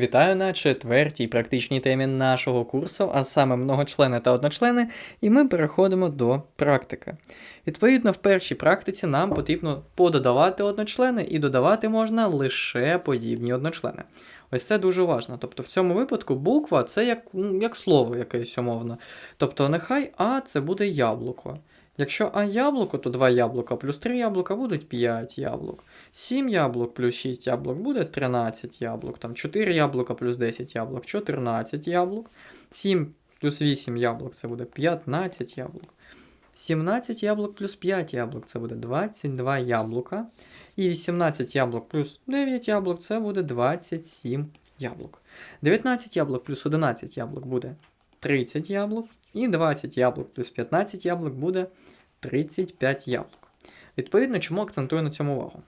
Вітаю на четвертій практичній темі нашого курсу, а саме многочлени та одночлени, і ми переходимо до практики. Відповідно, в першій практиці нам потрібно пододавати одночлени, і додавати можна лише подібні одночлени. Ось це дуже важливо. Тобто в цьому випадку буква це як, ну, як слово якесь умовно. Тобто нехай А це буде яблуко. Якщо А яблуко, то 2 яблука плюс 3 яблука будуть 5 яблук. 7 яблук плюс 6 яблук буде 13 яблук. Там 4 яблука плюс 10 яблук 14 яблук. 7 плюс 8 яблук це буде 15 яблук. 17 яблук плюс 5 яблук це буде 22 яблука. І 18 яблук плюс 9 яблук це буде 27 яблук. 19 яблук плюс 11 яблук буде 30 яблук. І 20 яблук плюс 15 яблук буде 35 яблук. Відповідно, чому акцентую на цьому увагу?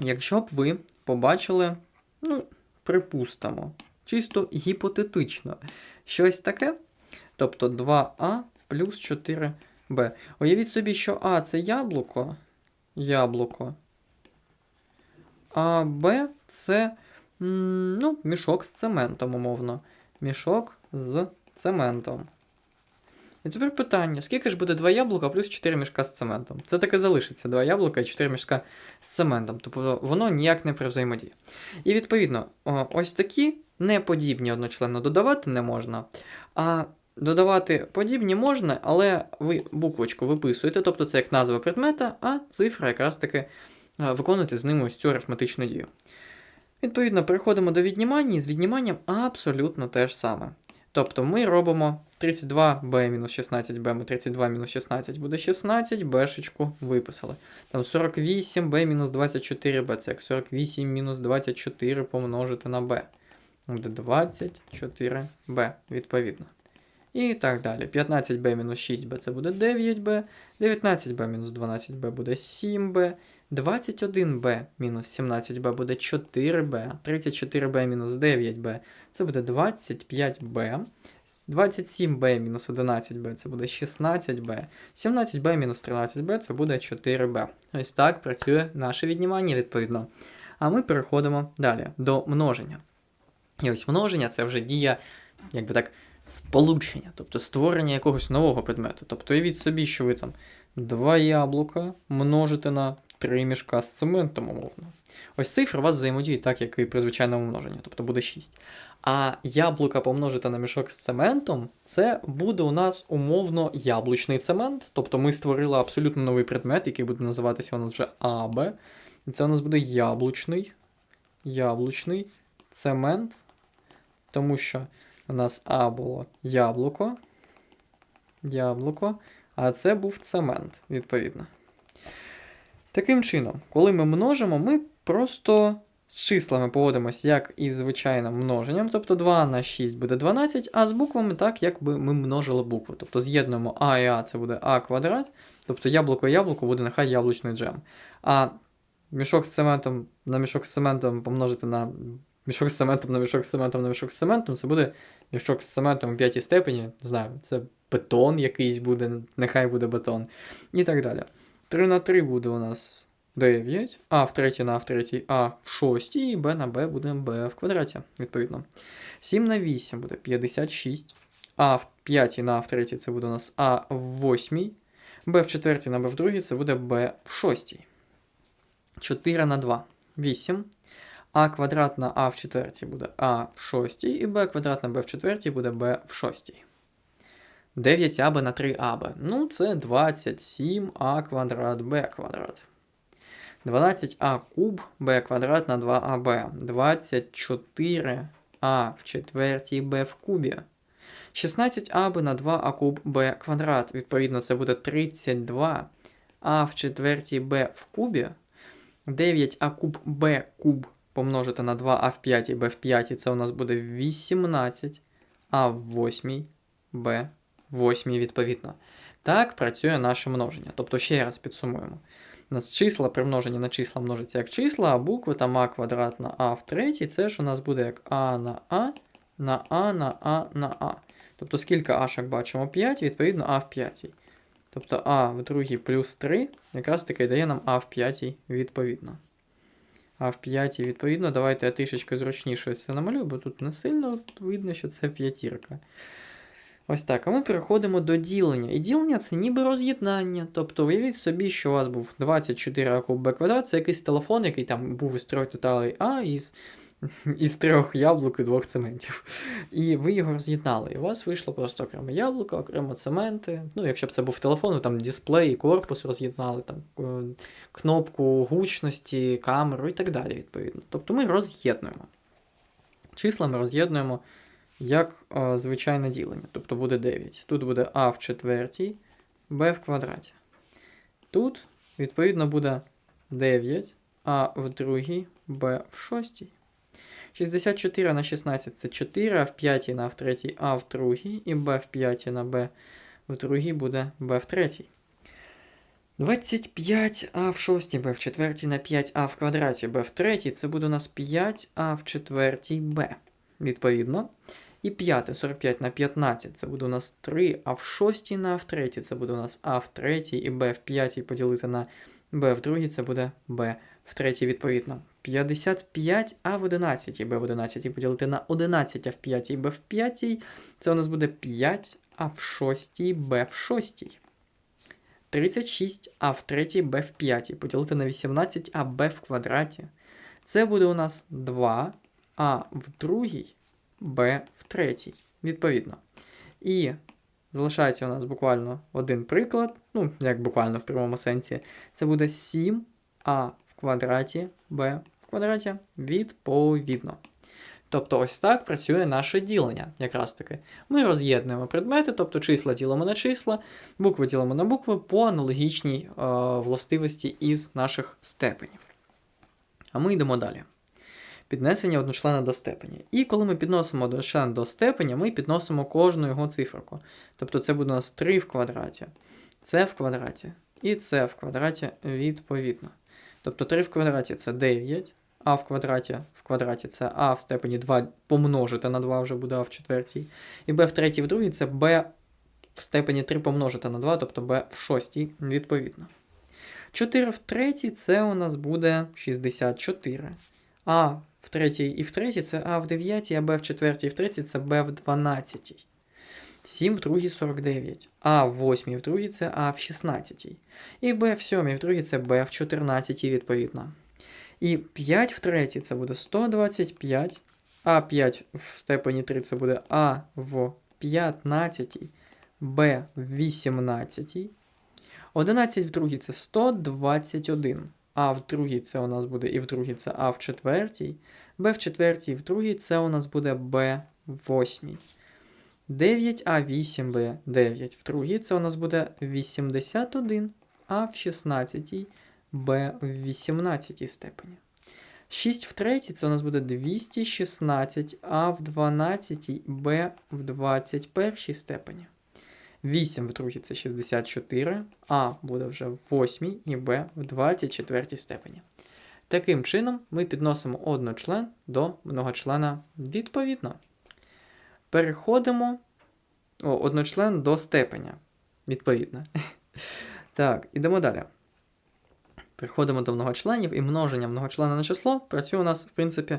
Якщо б ви побачили, ну, припустимо, чисто гіпотетично, щось таке, тобто 2а плюс 4b. Уявіть собі, що А це яблуко, яблуко, а Б це ну, мішок з цементом, умовно. Мішок з цементом. І тепер питання: скільки ж буде 2 яблука плюс 4 мішка з цементом? Це таке залишиться 2 яблука і 4 мішка з цементом. Тобто воно ніяк не привзаємодіє. І відповідно, ось такі неподібні одночленно додавати не можна. А додавати подібні можна, але ви буквочку виписуєте, тобто це як назва предмета, а цифра якраз таки е, виконуєте з ними ось цю арифметичну дію. Відповідно, переходимо до віднімання, і з відніманням абсолютно те ж саме. Тобто ми робимо 32b мінус 16b, ми 32 мінус 16 буде 16, бешечку виписали. Там 48b мінус 24b, це як 48 мінус 24 помножити на b. Буде 24b, відповідно. І так далі. 15b-6b це буде 9b, 19b-12b буде 7b, 21b-17b буде 4b, 34b мінус 9b це буде 25b, 27b мінус 11b це буде 16b, 17b мінус 13b це буде 4b. Ось так працює наше віднімання відповідно. А ми переходимо далі до множення. І ось множення це вже дія, якби так, сполучення, тобто створення якогось нового предмету. Тобто уявіть собі, що ви там 2 яблука множите на 3 мішка з цементом, умовно. Ось цифри у вас взаємодіють так, як і при звичайному множенні, тобто буде 6. А яблука помножити на мішок з цементом, це буде у нас умовно яблучний цемент. Тобто ми створили абсолютно новий предмет, який буде називатися у нас вже АБ. І це у нас буде яблучний, яблучний цемент, тому що у нас А було яблуко, яблуко, а це був цемент, відповідно. Таким чином, коли ми множимо, ми просто з числами поводимося як із звичайним множенням, тобто 2 на 6 буде 12, а з буквами так, якби ми множили букви. Тобто з'єднуємо А і А це буде А квадрат, тобто яблуко і яблуко буде нехай яблучний джем. А мішок з цементом на мішок з цементом помножити на мішок з цементом на мішок з цементом на мішок з цементом, це буде мішок з цементом у п'ятій степені, не знаю, це бетон якийсь буде, нехай буде бетон. І так далі. 3 на 3 буде у нас 9, а в третій на в третій А в шостій, і Б на Б буде Б в квадраті, відповідно. 7 на 8 буде 56. А в п'ятій на в третій це буде у нас А в восьмій. Б в четвертій на Б в другій це буде Б в шостій. 4 на 2 8. А квадрат на А в четвертій буде А в шостій, і Б квадрат на Б в четвертій буде Б в шостій. 9аб на 3аб. Ну, це 27а квадрат Б квадрат. 12а куб Б квадрат на 2аб. 24а в четвертій Б в кубі. 16аб на 2а куб Б квадрат. Відповідно, це буде 32а в четвертій Б в кубі. 9а куб Б куб помножити на 2а в п'ятій Б в п'ятій. Це у нас буде 18 а в восьмій Б восьмій відповідно. Так працює наше множення. Тобто, ще раз підсумуємо. У нас числа примножені на числа множиться як числа, а букви там а квадрат на а в третій, це ж у нас буде як а на а, на а на а на а. Тобто, скільки ашок бачимо 5, відповідно а в п'ятій. Тобто а в другій плюс 3 якраз таки дає нам а в п'ятій відповідно. А в п'ятій, відповідно, давайте я трішечки зручніше це намалюю, бо тут не сильно видно, що це п'ятірка. Ось так. А ми переходимо до ділення. І ділення це ніби роз'єднання. Тобто уявіть собі, що у вас був 24 а куб Б квадрат, це якийсь телефон, який там був із трьох деталей А із, із трьох яблук і двох цементів. І ви його роз'єднали. І у вас вийшло просто окреме яблуко, окремо цементи. Ну, якщо б це був телефон, там дисплей, корпус роз'єднали, там е, кнопку гучності, камеру і так далі, відповідно. Тобто ми роз'єднуємо. Числа ми роз'єднуємо як е, звичайне ділення. Тобто буде 9. Тут буде А в четвертій, Б в квадраті. Тут, відповідно, буде 9, А в другій, Б в шостій. 64 на 16 це 4, а в п'ятій на в третій, А в другій, і Б в п'ятій на Б в другій буде Б в третій. 25 а в шостій Б в четвертій на 5 а в квадраті Б в третій, це буде у нас 5 а в четвертій Б. Відповідно. І п'яте 45 на 15 це буде у нас 3, а в шостій на А в третій це буде у нас А в третій, і Б в п'ятій поділити на Б в другій, це буде Б в третій, відповідно. 55 а в 11 і Б в 11 поділити на 11 а в 5 Б в 5, це у нас буде 5 а в 6 Б в 6. 36 а в 3 Б в 5 поділити на 18 а Б в квадраті. Це буде у нас 2 а в другій Б в третій, відповідно. І залишається у нас буквально один приклад, ну, як буквально в прямому сенсі, це буде 7а в квадраті Б квадраті відповідно. Тобто ось так працює наше ділення, якраз таки. Ми роз'єднуємо предмети, тобто числа ділимо на числа, букви ділимо на букви по аналогічній е, властивості із наших степенів. А ми йдемо далі піднесення одночлена до степені. І коли ми підносимо одночлен до степеня, ми підносимо кожну його циферку. Тобто це буде у нас 3 в квадраті, це в квадраті і це в квадраті відповідно. Тобто 3 в квадраті це 9, а в квадраті в квадраті це а в степені 2 помножити на 2 вже буде а в четвертій. І b в третій в другій це b в степені 3 помножити на 2, тобто b в шостій відповідно. 4 в третій це у нас буде 64. А в третій і в третій це А в дев'ятій, а Б в четвертій і в третій це Б в дванадцятій. 7 в другій 49. А в восьмій в другій це А в 16. І Б в сьомій в другій це Б в 14 відповідно. І 5 в третій це буде 125. А 5 в степені 3 це буде А в 15, Б в 18. 11 в другій це 121. А в другій це у нас буде і в другій це А в четвертій, Б в четвертій, в другій це у нас буде Б в восьмій. 9А8, Б 9. В другій це у нас буде 81, А в 16, Б в 18 степені. 6 в третій це у нас буде 216, А в 12, Б в 21 степені. 8 в другій це 64, А буде вже в 8 і Б в 24 степені. Таким чином, ми підносимо одночлен до многочлена відповідно. Переходимо о, одночлен до степеня. Відповідно. Так, ідемо далі. Переходимо до многочленів і множення многочлена на число працює у нас, в принципі,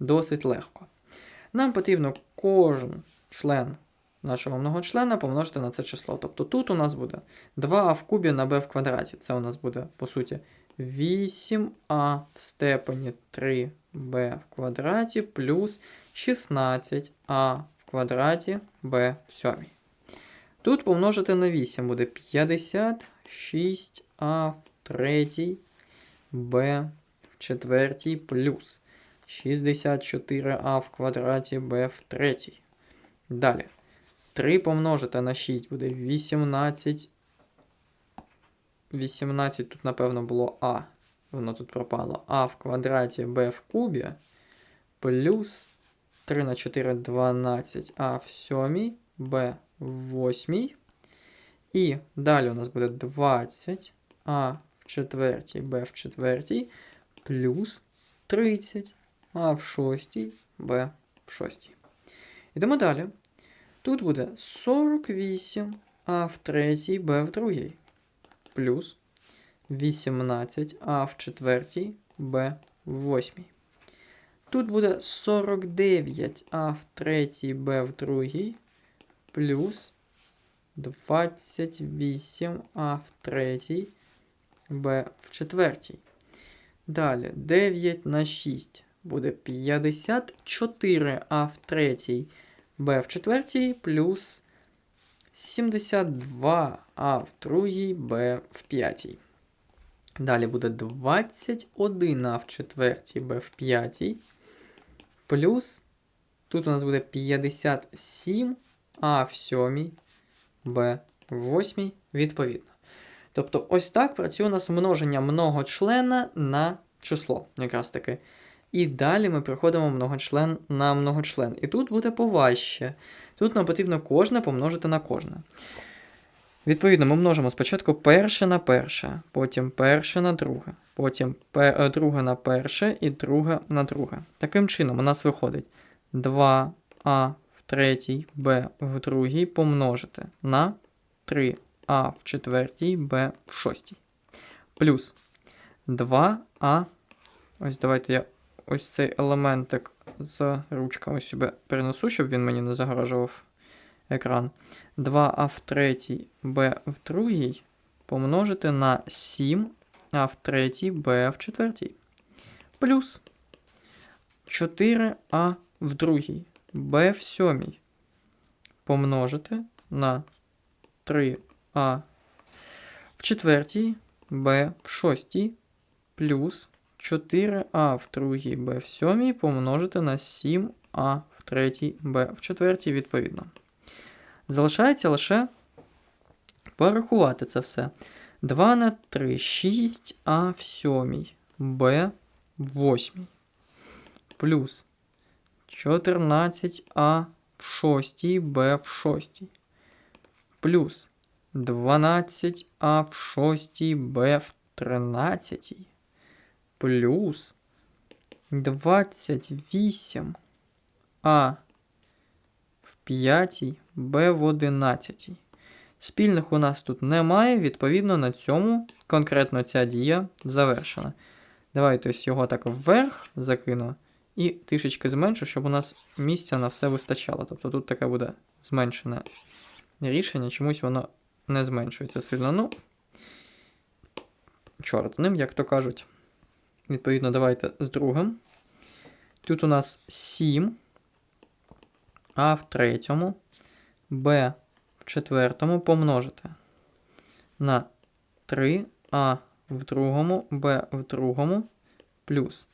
досить легко. Нам потрібно кожен член нашого многочлена помножити на це число. Тобто тут у нас буде 2а в кубі на b в квадраті. Це у нас буде, по суті, 8а в степені 3b в квадраті плюс 16а в квадраті b в сьомій. Тут помножити на 8 буде 56а в третій b в четвертій плюс 64а в квадраті b в третій. Далі. 3 помножити на 6 буде 18. 18 тут, напевно, було А. Воно тут пропало. А в квадраті Б в кубі. Плюс 3 на 4 12. А в сьомій, Б в восьмій. І далі у нас буде 20. А в четвертій, Б в четвертій. Плюс 30. А в шостій, Б в шостій. Йдемо далі. Тут буде 48, а в третій Б в другій. Плюс 18, а в четвертій Б в восьмій. Тут буде 49а в третій, b в другій, плюс 28а в третій, b в четвертій. Далі 9 на 6 буде 54а в третій, b в четвертій, плюс 72а в другій, b в п'ятій. Далі буде 21а в четвертій, b в п'ятій. Плюс. Тут у нас буде 57 а в сьомій, b в восьмій, відповідно. Тобто, ось так працює у нас множення многочлена на число, якраз таки. І далі ми приходимо многочлен на многочлен. І тут буде поважче. Тут нам потрібно кожне помножити на кожне. Відповідно, ми множимо спочатку перше на перше, потім перше на друге, потім пе- е, друге на перше і друге на друге. Таким чином, у нас виходить 2а в третій, b в другій помножити на 3а в четвертій, b в шостій. Плюс 2а. Ось давайте я ось цей елементик з ручками собі перенесу, щоб він мені не загрожував екран. 2а в третій, b в другій помножити на 7а в третій, b в четвертій. Плюс 4а в другій, b в сьомій помножити на 3а в четвертій, b в шостій, плюс 4а в другій, b в сьомій помножити на 7а в третій, b в четвертій, відповідно. Залишається лише порахувати це все. 2 на 3, 6а в сьомій, b в восьмій. Плюс 14а в шостій, b в шостій. Плюс 12а в шостій, b в тринадцятій. Плюс 28а в п'ятій, b в одинадцятій. Спільних у нас тут немає, відповідно, на цьому конкретно ця дія завершена. Давайте ось його так вверх закину і трішечки зменшу, щоб у нас місця на все вистачало. Тобто тут таке буде зменшене рішення, чомусь воно не зменшується сильно. Ну, чорт з ним, як то кажуть. Відповідно, давайте з другим. Тут у нас 7, а в третьому, b в четвертому помножити на 3а в другому, b в другому, плюс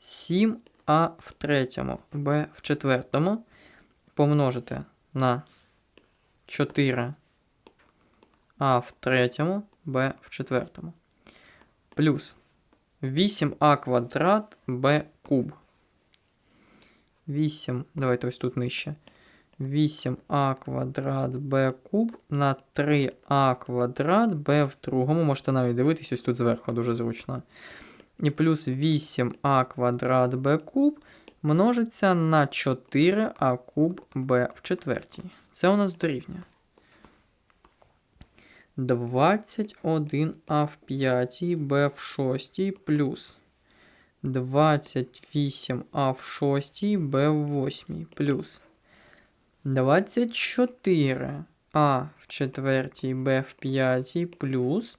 7а в третьому, b в четвертому помножити на 4а в третьому, b в четвертому. Плюс 8а квадрат b куб. 8, давайте ось тут нижче. 8а квадрат b куб на 3а квадрат b в другому. Можете навіть дивитись ось тут зверху, дуже зручно. І плюс 8а квадрат b куб множиться на 4а куб b в четвертій. Це у нас дорівнює. 21а в п'ятій, b в шостій плюс 28а в шостій, b в восьмій плюс 24а в четвертій, b в п'ятій плюс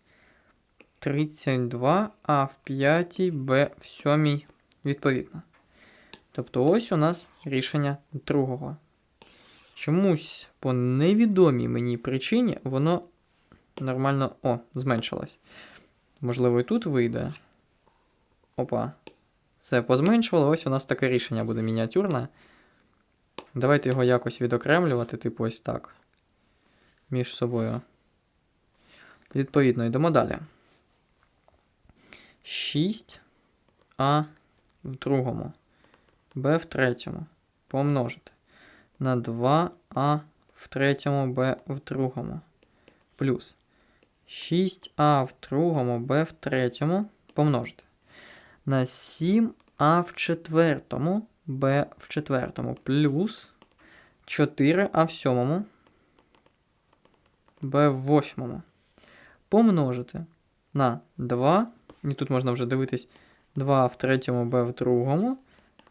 32а в п'ятій, b в сьомій відповідно. Тобто ось у нас рішення другого. Чомусь по невідомій мені причині воно нормально. О, зменшилось. Можливо, і тут вийде. Опа. Все, позменшувало. Ось у нас таке рішення буде мініатюрне. Давайте його якось відокремлювати, типу ось так. Між собою. Відповідно, йдемо далі. 6а в другому. b в третьому. Помножити. На 2а в третьому, b в другому. Плюс 6а в другому, b в третьому помножити. На 7а в четвертому, b в четвертому, плюс 4а в сьомому, b в восьмому. Помножити на 2. І тут можна вже дивитись 2 в третьому b в другому,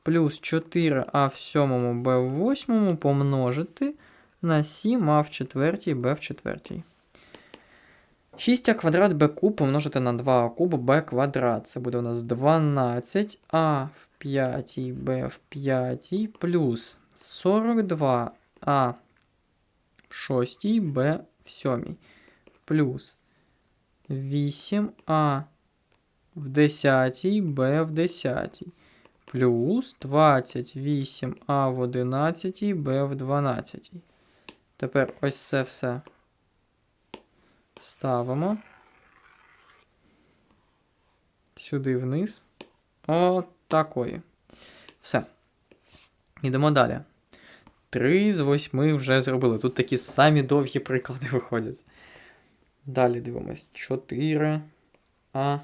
плюс 4а в сьомому b в восьмому помножити на 7а в четвертій b в четвертій. 6а квадрат b куб помножити на 2а куб b квадрат. Це буде у нас 12а в п'ятій b в п'ятій плюс 42а в шостій b в сьомій плюс 8а в десятій b в десятій плюс 28а в одинадцятій b в дванадцятій. Тепер ось це все ставимо сюди вниз. От такої. Все. Йдемо далі. 3 з 8 вже зробили. Тут такі самі довгі приклади виходять. Далі дивимось. 4 А в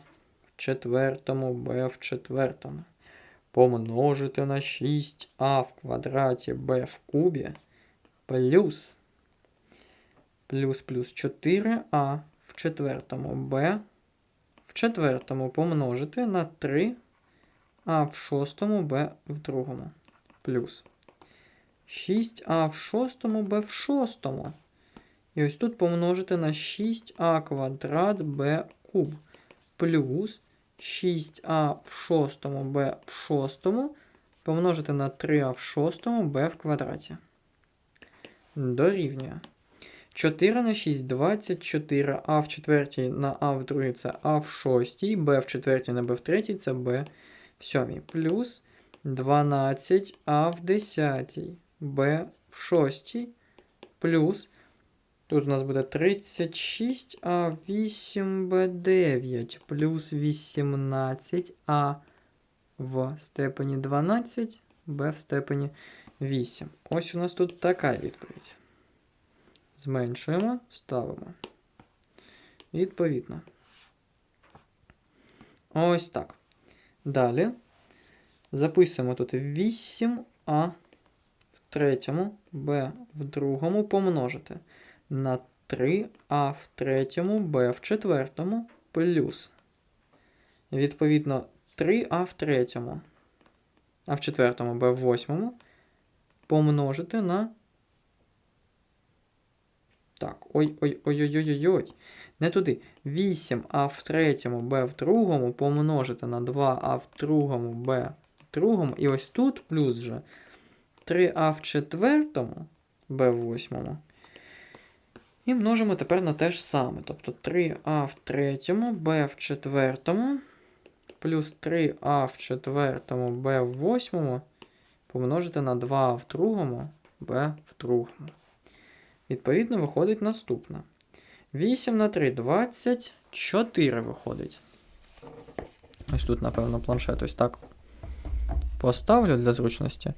четвертому, Б в четвертому. Помножити на 6а в квадраті b в кубі плюс плюс плюс 4а в четвертому b в четвертому помножити на 3 а в шостому b в другому плюс 6а в шостому b в шостому. І ось тут помножити на 6а квадрат b куб плюс 6а в шостому b в шостому помножити на 3а в шостому b в квадраті. Дорівнює. 4 на 6 24, а в четвертій на а в другій це а в шостій, b в четвертій на b в третій це b в сьомій. Плюс 12 а в десятій, b в шостій, плюс Тут у нас буде 36, а 8b9 плюс 18а в степені 12, b в степені 8. Ось у нас тут така відповідь. Зменшуємо, ставимо. Відповідно. Ось так. Далі записуємо тут 8а в третьому, b в другому помножити на 3а в третьому, b в четвертому плюс. Відповідно, 3а в третьому, а в четвертому, b в восьмому помножити на. Так, ой-ой-ой-ой-ой-ой. Не туди. 8а в третьому, b в другому помножити на 2а в другому, b в другому. І ось тут плюс вже 3а в четвертому, b в восьмому і множимо тепер на те ж саме. Тобто 3а в третьому, b в четвертому, плюс 3а в четвертому, b в восьмому, помножити на 2а в другому, b в другому. Відповідно, виходить наступне. 8 на 3 24 виходить. Ось тут, напевно, планшет ось так поставлю для зручності.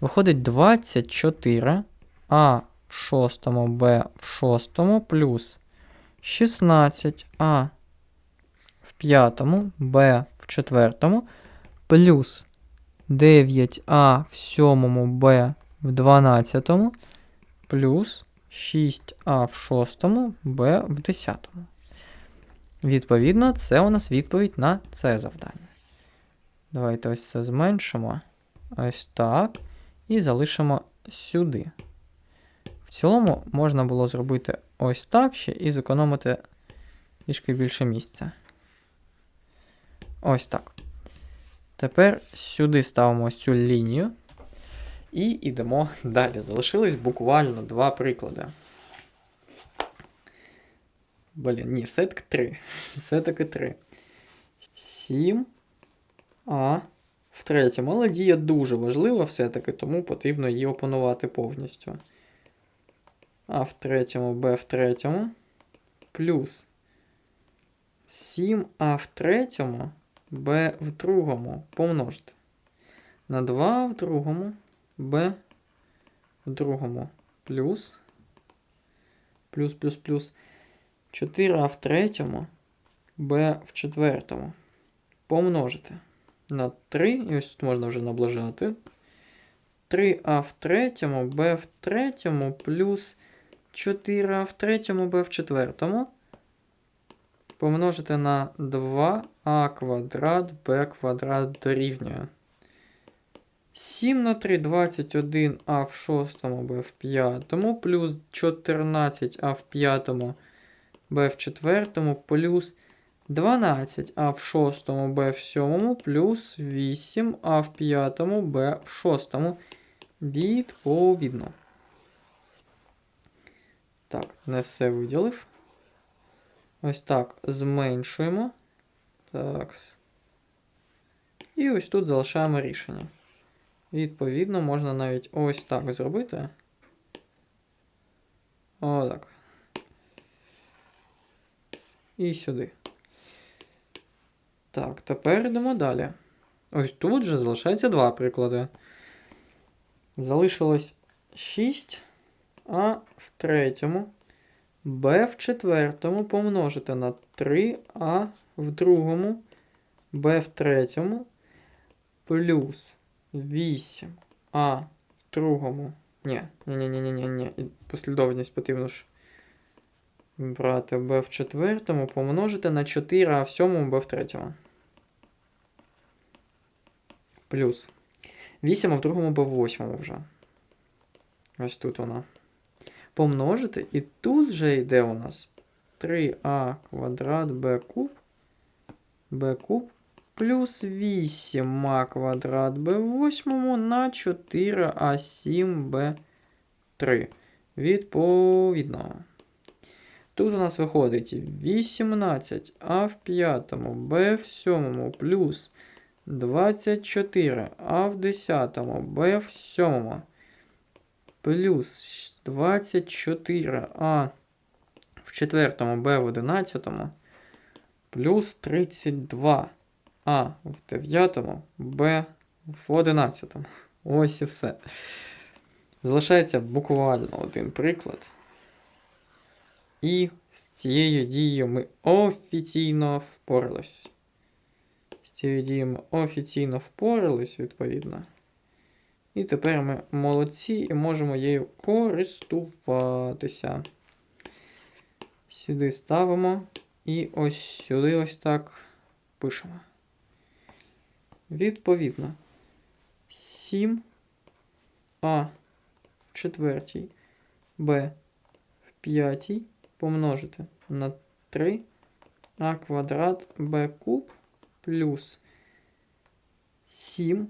Виходить 24, а в шостому Б в шостому плюс 16А в п'ятому Б в четвертому плюс 9А в сьомому Б в дванадцятому плюс 6А в шостому Б в десятому. Відповідно, це у нас відповідь на це завдання. Давайте ось це зменшимо. Ось так. І залишимо сюди. В цілому можна було зробити ось так ще і зекономити трішки більше місця. Ось так. Тепер сюди ставимо ось цю лінію. І йдемо далі. Залишились буквально два приклади. Блін, ні, все-таки три. Все-таки три. 7 А в третьому. Але дія дуже важлива все-таки, тому потрібно її опанувати повністю. А в третьому, Б в третьому. Плюс 7А в третьому, Б в другому помножити. На 2 в другому, Б в другому плюс. Плюс, плюс, плюс. 4А в третьому, Б в четвертому. Помножити. На 3. І ось тут можна вже наближати. 3А в третьому, Б в третьому плюс 4 в третьому, Б в четвертому. помножити на 2а квадрат b квадрат дорівнює. 7 на 3 21а в шостому b в п'ятому плюс 14а в п'ятому b в четвертому плюс 12а в шостому b в сьомому плюс 8а в п'ятому b в шостому. Відповідно. Так, не все виділив. Ось так зменшуємо. Так. І ось тут залишаємо рішення. Відповідно, можна навіть ось так зробити. Отак. І сюди. Так, тепер йдемо далі. Ось тут же залишається два приклади. Залишилось 6, а в третьому b в четвертому помножити на 3а в другому, b в третьому, плюс 8а в другому. Ні, ні, ні, ні, ні, ні, ні. Послідовність потрібно ж брати b в четвертому, помножити на 4а в сьомому, b в третьому. Плюс 8 а в другому, b в восьмому вже. Ось тут воно помножити, і тут же йде у нас 3а квадрат b куб, b куб плюс 8а квадрат b в восьмому на 4а7 b3. Відповідно. Тут у нас виходить 18а в п'ятому, b в сьомому плюс 24 а в десятому, b в сьомому плюс 24 а в четвертому, b в одинадцятому, плюс 32 а в дев'ятому, b в одинадцятому. Ось і все. Залишається буквально один приклад. І з цією дією ми офіційно впорались. З цією дією ми офіційно впорались, відповідно. І тепер ми молодці і можемо її користуватися. Сюди ставимо і ось сюди ось так пишемо. Відповідно, 7 а в четвертій, b в п'ятій помножити на 3 а квадрат b куб плюс 7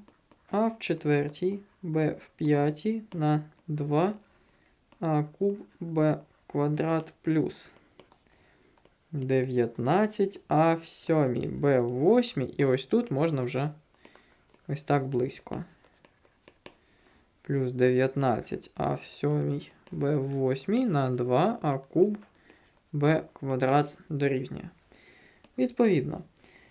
а в четвертій, b в п'ятій на 2 а куб b квадрат плюс 19 а в сьомій, b в восьмій, і ось тут можна вже ось так близько. Плюс 19 а в сьомій, b в восьмій на 2 а куб b квадрат дорівнює. Відповідно,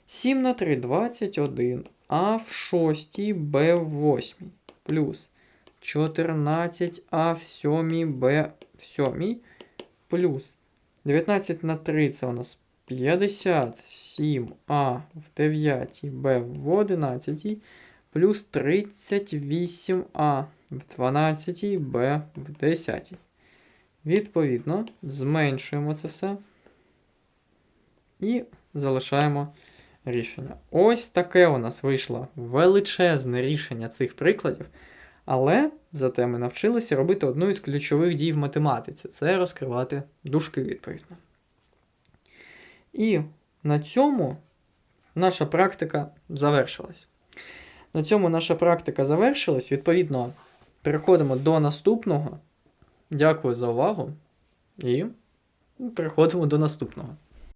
7 на 3 21 а в шостій, Б в восьмій. Плюс 14а в сьомій, Б в сьомій. Плюс 19 на 3 це у нас 57а в 9, Б в 11, плюс 38а в 12, Б в 10. Відповідно, зменшуємо це все і залишаємо рішення. Ось таке у нас вийшло величезне рішення цих прикладів. Але зате ми навчилися робити одну із ключових дій в математиці це розкривати дужки, відповідно. І на цьому наша практика завершилась. На цьому наша практика завершилась. Відповідно, переходимо до наступного. Дякую за увагу і переходимо до наступного.